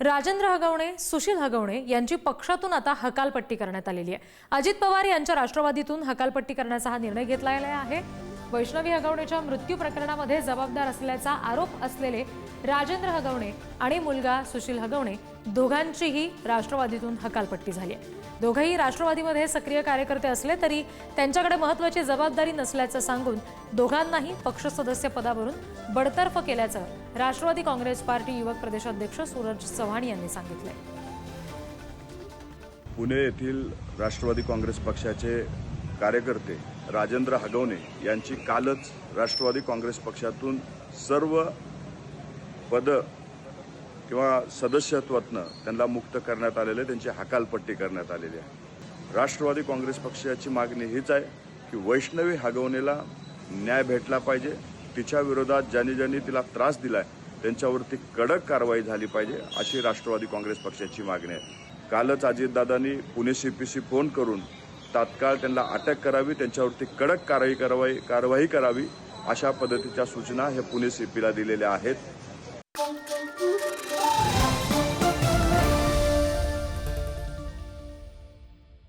राजेंद्र हगवणे सुशील हगवणे यांची पक्षातून आता हकालपट्टी करण्यात आलेली आहे. अजित पवार यांच्या राष्ट्रवादीतून हकालपट्टी करण्याचा हा निर्णय घेतलेला आहे. वैष्णवी हगवणेच्या मृत्यू प्रकरणामध्ये जबाबदार असल्याचा आरोप असलेले राजेंद्र हगवणे आणि मुलगा सुशील हगवणे दोघांचीही राष्ट्रवादीतून हकालपट्टी झाली आहे. दोघंही राष्ट्रवादीमध्ये सक्रिय कार्यकर्ते असले तरी त्यांच्याकडे महत्वाची जबाबदारी नसल्याचं सांगून दोघांनाही पक्ष सदस्य पदावरून बडतर्फ केल्याचं राष्ट्रवादी काँग्रेस पार्टी युवक प्रदेशाध्यक्ष सूरज चव्हाण यांनी सांगितलंय. पुणे येथील राष्ट्रवादी काँग्रेस पक्षाचे कार्यकर्ते राजेंद्र हगवणे यांची कालच राष्ट्रवादी काँग्रेस पक्षातून सर्व पद किंवा सदस्यत्वातनं त्यांना मुक्त करण्यात आलेले त्यांची हकालपट्टी करण्यात आलेली आहे. राष्ट्रवादी काँग्रेस पक्षाची मागणी हीच आहे की वैष्णवी हगवणेला न्याय भेटला पाहिजे. तिच्या विरोधात ज्यांनी ज्यांनी तिला त्रास दिलाय त्यांच्यावरती कडक कारवाई झाली पाहिजे अशी राष्ट्रवादी काँग्रेस पक्षाची मागणी आहे. कालच अजितदादांनी पुणे सीपीसी फोन करून तात्काळ त्यांना अटक करावी त्यांच्यावरती कडक कारवाई कारवाई कारवाई करावी अशा पद्धतीच्या सूचना हे पुणे सीपीला दिलेल्या आहेत.